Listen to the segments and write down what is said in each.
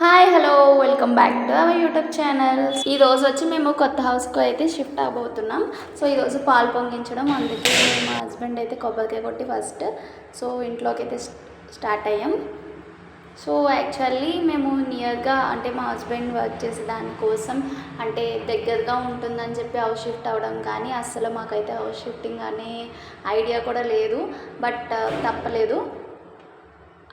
Hi hello welcome back to our YouTube channel. ఈ రోజు వచ్చి మేము కొత్త హౌస్కి అయితే షిఫ్ట్ అవబోతున్నాం సో ఈరోజు పాలు పొంగించడం అందుకే మా హస్బెండ్ అయితే కొబ్బరికాయ కొట్టి ఫస్ట్ సో ఇంట్లోకి అయితే స్టార్ట్ అయ్యాం. సో యాక్చువల్లీ మేము నియర్గా అంటే మా హస్బెండ్ వర్క్ చేసే దానికోసం అంటే దగ్గరగా ఉంటుందని చెప్పి హౌస్ షిఫ్ట్ అవ్వడం కానీ అస్సలు మాకైతే హౌస్ షిఫ్టింగ్ అనే ఐడియా కూడా లేదు. బట్ తప్పలేదు.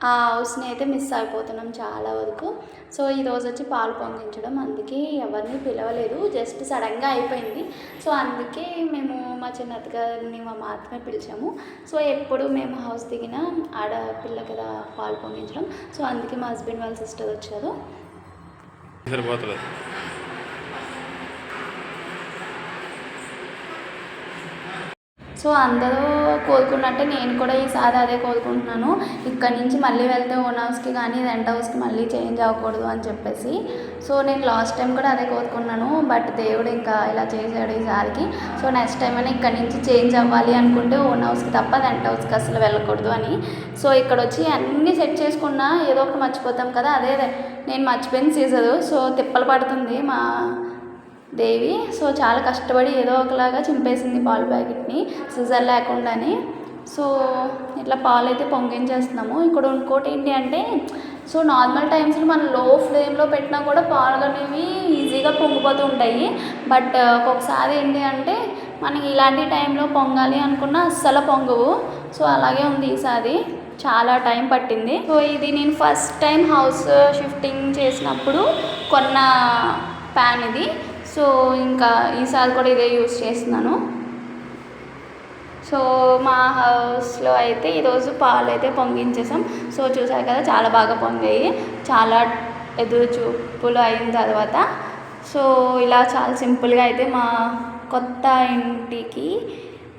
ఆ హౌస్ని అయితే మిస్ అయిపోతున్నాం చాలా వరకు. సో ఈరోజు వచ్చి పాలు పొంగించడం. అందుకే ఎవరిని పిలవలేదు. జస్ట్ సడన్గా అయిపోయింది. సో అందుకే మేము మా చిన్న గారిని మా మాత్రమే పిలిచాము. సో ఎప్పుడు మేము హౌస్ దిగిన ఆడపిల్ల కదా పాలు పొంగించడం. సో అందుకే మా హస్బెండ్ వాళ్ళ సిస్టర్ వచ్చారు. సో అందరూ కోరుకున్నట్టే నేను కూడా ఈసారి అదే కోరుకుంటున్నాను. ఇక్కడ నుంచి మళ్ళీ వెళ్తే ఓన్ హౌస్కి కానీ రెంట్ హౌస్కి మళ్ళీ చేంజ్ అవ్వకూడదు అని చెప్పేసి. సో నేను లాస్ట్ టైం కూడా అదే కోరుకున్నాను. బట్ దేవుడు ఇంకా ఇలా చేశాడు ఈసారికి సో నెక్స్ట్ టైం అయినా ఇక్కడ నుంచి చేంజ్ అవ్వాలి అనుకుంటే ఓన్ హౌస్కి తప్ప రెంట్ హౌస్కి అసలు వెళ్ళకూడదు అని. సో ఇక్కడ వచ్చి అన్నీ సెట్ చేసుకున్నా ఏదో ఒకటి మర్చిపోతాం కదా అదే నేను మర్చిపోయిన సీజరు సో తిప్పలు పడుతుంది మా దేవి. సో చాలా కష్టపడి ఏదో ఒకలాగా చింపేసింది పాలు ప్యాకెట్ని సిజర్ లేకుండానే. సో ఇట్లా పాలు అయితే పొంగించేస్తున్నాము. ఇక్కడ ఇంకోటి ఏంటి అంటే సో నార్మల్ టైమ్స్లో మనం లో ఫ్లేమ్లో పెట్టినా కూడా పాలు అనేవి ఈజీగా పొంగిపోతూ ఉంటాయి. బట్ ఒక్కొక్కసారి ఏంటి అంటే మనకి ఇలాంటి టైంలో పొంగాలి అనుకున్నా అస్సలు పొంగవు. సో అలాగే ఉంది ఈసారి. చాలా టైం పట్టింది. సో ఇది నేను ఫస్ట్ టైం హౌస్ షిఫ్టింగ్ చేసినప్పుడు కొన్న ప్యాన్ ఇది. సో ఇంకా ఈసారి కూడా ఇదే యూస్ చేస్తున్నాను. సో మా హౌస్లో అయితే ఈరోజు పాలు అయితే పొంగించేసాం. సో చూసారు కదా చాలా బాగా పొంగాయి. చాలా ఎదురు చూపులు అయిన తర్వాత సో ఇలా చాలా సింపుల్గా అయితే మా కొత్త ఇంటికి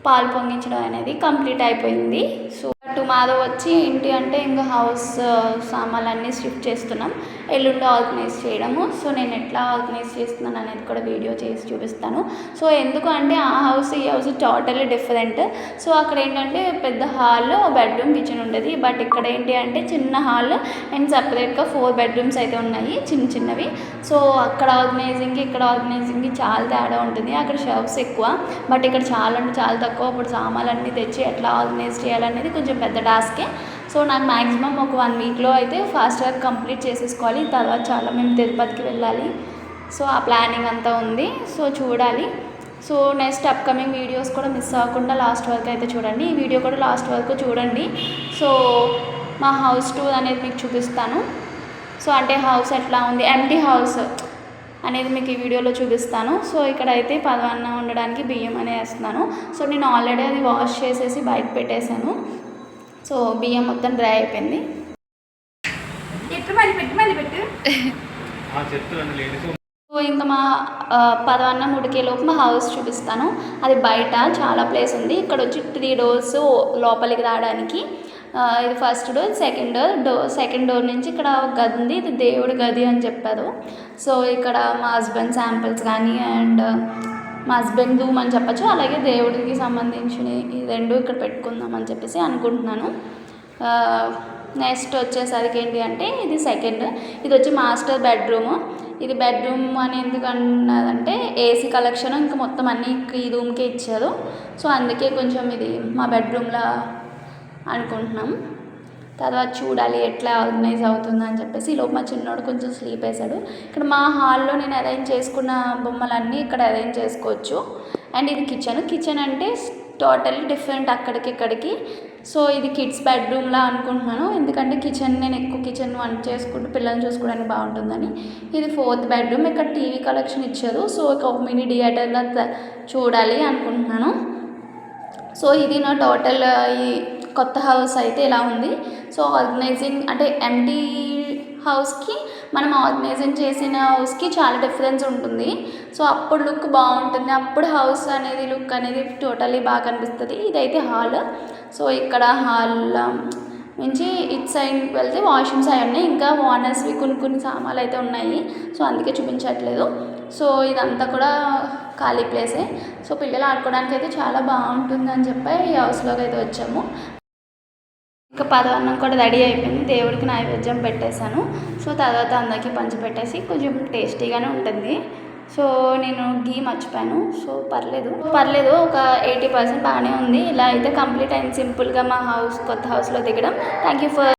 పాలు పొంగించడం అనేది కంప్లీట్ అయిపోయింది. సో టుమారో వచ్చి ఏంటి అంటే ఇంకా హౌస్ uh, సామాన్లన్నీ షిఫ్ట్ చేస్తున్నాం. ఎల్లుండి ఆర్గనైజ్ చేయడము. సో నేను ఎట్లా ఆర్గనైజ్ చేస్తున్నాను అనేది కూడా వీడియో చేసి చూపిస్తాను. సో ఎందుకు అంటే ఆ హౌస్ ఈ హౌస్ టోటల్లీ డిఫరెంట్ సో అక్కడ ఏంటంటే పెద్ద హాల్ బెడ్రూమ్ కిచెన్ ఉండేది. బట్ ఇక్కడ ఏంటి అంటే చిన్న హాల్ అండ్ సపరేట్గా ఫోర్ బెడ్రూమ్స్ అయితే ఉన్నాయి. చిన్న చిన్నవి. సో అక్కడ ఆర్గనైజింగ్కి ఇక్కడ ఆర్గనైజింగ్కి చాలా తేడా ఉంటుంది. అక్కడ షెల్ఫ్స్ ఎక్కువ. బట్ ఇక్కడ చాలా అంటే చాలా తక్కువ. అప్పుడు సామాన్లు అన్నీ తెచ్చి ఎట్లా ఆర్గనైజ్ చేయాలనేది కొంచెం పెద్ద టాస్కే. సో నాకు మ్యాక్సిమం ఒక వన్ వీక్లో అయితే ఫాస్ట్గా కంప్లీట్ చేసేసుకోవాలి. తర్వాత చాలా మేము తిరుపతికి వెళ్ళాలి. సో ఆ ప్లానింగ్ అంతా ఉంది. సో చూడాలి. సో నెక్స్ట్ అప్కమింగ్ వీడియోస్ కూడా మిస్ అవ్వకుండా లాస్ట్ వరకు అయితే చూడండి. ఈ వీడియో కూడా లాస్ట్ వరకు చూడండి. సో మా హౌస్ టూర్ అనేది మీకు చూపిస్తాను. సో అంటే హౌస్ ఎట్లా ఉంది? ఎంటీ హౌస్ అనేది మీకు ఈ వీడియోలో చూపిస్తాను. సో ఇక్కడైతే పదవన్న ఉండడానికి బియ్యం అనేది వేస్తున్నాను. సో నేను ఆల్రెడీ అది వాష్ చేసేసి బయట పెట్టేశాను. సో బియ్యం మొత్తం డ్రై అయిపోయింది. ఎట్టు మళ్ళీ పెట్టు మళ్ళీ పెట్టు. చెప్తున్నాను లేడీస్ సో ఇంకా మా పదవన్నం ఉడికేలోపు మా హౌస్ చూపిస్తాను. అది బయట చాలా ప్లేస్ ఉంది. ఇక్కడ వచ్చి త్రీ డోర్స్ లోపలికి రావడానికి ఇది first door second door door second door నుంచి ఇక్కడ ఒక గది ఉంది. ఇది దేవుడి గది అని చెప్పారు. సో ఇక్కడ మా హస్బెండ్ శాంపిల్స్ కానీ అండ్ మా హస్బెండ్ రూమ్ అని చెప్పచ్చు. అలాగే దేవుడికి సంబంధించిన ఈ రెండు ఇక్కడ పెట్టుకుందాం అని చెప్పేసి అనుకుంటున్నాను. నెక్స్ట్ వచ్చేసరికి ఏంటి అంటే ఇది సెకండ్ ఇది వచ్చి మాస్టర్ బెడ్రూమ్ ఇది బెడ్రూమ్ అని ఎందుకు అన్నదంటే ఏసీ కలెక్షన్ ఇంకా మొత్తం అన్ని ఈ రూమ్కే ఇచ్చారు. సో అందుకే కొంచెం ఇది మా బెడ్రూమ్లా అనుకుంటున్నాం. తర్వాత చూడాలి ఎట్లా ఆర్గనైజ్ అవుతుందని అని చెప్పేసి లోపు మా చిన్నోడు కొంచెం స్లీప్ వేశాడు. ఇక్కడ మా హాల్లో నేను అరేంజ్ చేసుకున్న బొమ్మలన్నీ ఇక్కడ అరేంజ్ చేసుకోవచ్చు. అండ్ ఇది కిచెన్ కిచెన్ అంటే టోటల్లీ డిఫరెంట్ అక్కడికి ఇక్కడికి. సో ఇది కిడ్స్ బెడ్రూమ్లా అనుకుంటున్నాను. ఎందుకంటే కిచెన్ నేను ఎక్కువ కిచెన్ వంట చేసుకుంటూ పిల్లల్ని చూసుకోవడానికి బాగుంటుందని. ఇది ఫోర్త్ బెడ్రూమ్ ఇక్కడ టీవీ కలెక్షన్ ఇచ్చారు. సో ఒక మినీ థియేటర్లా చూడాలి అనుకుంటున్నాను. సో ఇది నా టోటల్ ఈ కొత్త హౌస్ అయితే ఇలా ఉంది. సో ఆర్గనైజింగ్ అంటే ఎంటీ హౌస్కి మనం ఆర్గనైజింగ్ చేసిన హౌస్కి చాలా డిఫరెన్స్ ఉంటుంది. సో అప్పుడు లుక్ బాగుంటుంది. అప్పుడు హౌస్ అనేది లుక్ అనేది టోటలీ బాగా కనిపిస్తుంది. ఇదైతే హాల్ సో ఇక్కడ హాల్ um, నుంచి ఇట్ సైడ్ వెళ్తే వాష్రూమ్స్ అవి ఉన్నాయి. ఇంకా ఓనర్స్వి కొన్ని కొన్ని సామాన్లు అయితే ఉన్నాయి. సో అందుకే చూపించట్లేదు. సో ఇదంతా కూడా ఖాళీ ప్లేసే సో పిల్లలు ఆడుకోవడానికి అయితే చాలా బాగుంటుంది అని చెప్పి ఈ హౌస్లోకి అయితే వచ్చాము. ఇంకా పదవన్నం కూడా రెడీ అయిపోయింది. దేవుడికి నైవేద్యం పెట్టేశాను. సో తర్వాత అందరికీ పంచిపెట్టేసి కొంచెం టేస్టీగానే ఉంటుంది. సో నేను గీ మర్చిపోయాను. సో పర్లేదు. పర్లేదు ఒక ఎయిటీ పర్సెంట్ బాగానే ఉంది. ఇలా అయితే కంప్లీట్ అయింది సింపుల్గా మా హౌస్ కొత్త హౌస్లో దిగడం. Thank you for